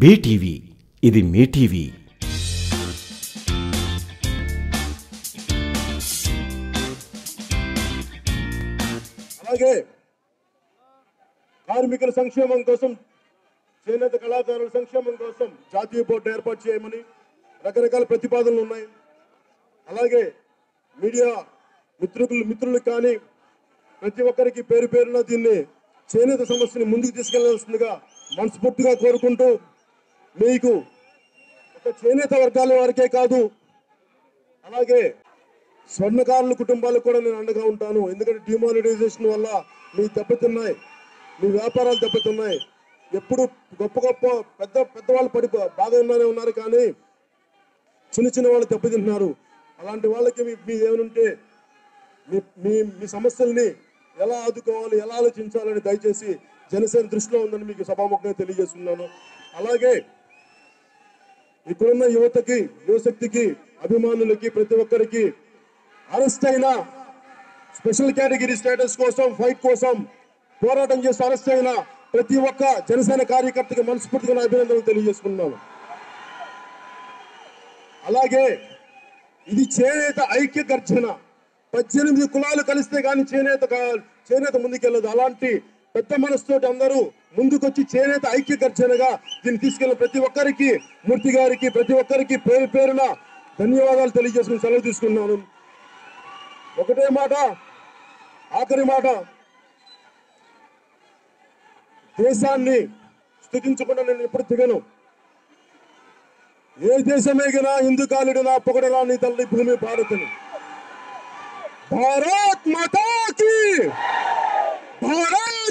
BTV ఇది మీ TV. అలాగే కార్మికుల సంక్షేమం కోసం చేనేత కళాకారుల సంక్షేమం కోసం జాతీయ బోర్డు ఏర్పాటు చేయమని రకరకాల ప్రతిపాదనలు ఉన్నాయి. అలాగే మీడియా మిత్రులు మిత్రులు కానీ ప్రతి ఒక్కరికి పేరు పేరున దీన్ని చేనేత సమస్యని ముందుకు తీసుకెళ్ళాల్సిందిగా మనస్ఫూర్తిగా కోరుకుంటూ మీకు ఒక చేనేత వర్గాల వారికే కాదు అలాగే స్వర్ణకారుల కుటుంబాలకు కూడా నేను అండగా ఉంటాను. ఎందుకంటే డిమానిటైజేషన్ వల్ల మీ దెబ్బతిన్నాయి మీ వ్యాపారాలు దెబ్బతిన్నాయి. ఎప్పుడు గొప్ప గొప్ప పెద్ద పెద్దవాళ్ళు పడి బాగా ఉన్నారు కానీ చిన్న చిన్న వాళ్ళు దెబ్బతింటున్నారు. అలాంటి వాళ్ళకి మీ మీ ఏమనుంటే మీ మీ మీ సమస్యల్ని ఎలా ఆదుకోవాలి ఎలా ఆలోచించాలని దయచేసి జనసేన దృష్టిలో ఉందని మీకు సభాముఖంగా తెలియజేస్తున్నాను. అలాగే ఇక్కడున్న యువతకి యువశక్తికి అభిమానులకి ప్రతి ఒక్కరికి అరెస్ట్ అయిన స్పెషల్ కేటగిరీ స్టేటస్ కోసం ఫైట్ కోసం పోరాటం చేసి అరెస్ట్ అయిన ప్రతి ఒక్క జనసేన కార్యకర్తకి మనస్ఫూర్తిగా అభినందనలు తెలియజేసుకున్నాను అలాగే ఇది చేనేత ఐక్య గర్జన. పద్దెనిమిది కులాలు కలిస్తే కానీ చేనేత చేనేత ముందుకెళ్ళదు. అలాంటి పెద్ద మనసుతో అందరూ ముందుకొచ్చి చేనేత ఐక్య గర్జనగా దీన్ని తీసుకెళ్ళిన ప్రతి ఒక్కరికి మూర్తి గారికి ప్రతి ఒక్కరికి పేరు పేరున ధన్యవాదాలు తెలియజేసుకుని సెలవు తీసుకున్నాను ఒకటే మాట ఆఖరి మాట. దేశాన్ని స్థుతించకుండా నేను ఎప్పుడు దిగను ఏ దేశమేగినా హిందూ కాలుడినా పొగడరా నీ తల్లి భూమి భారత్ని భారత్ మాతాకి! భారత్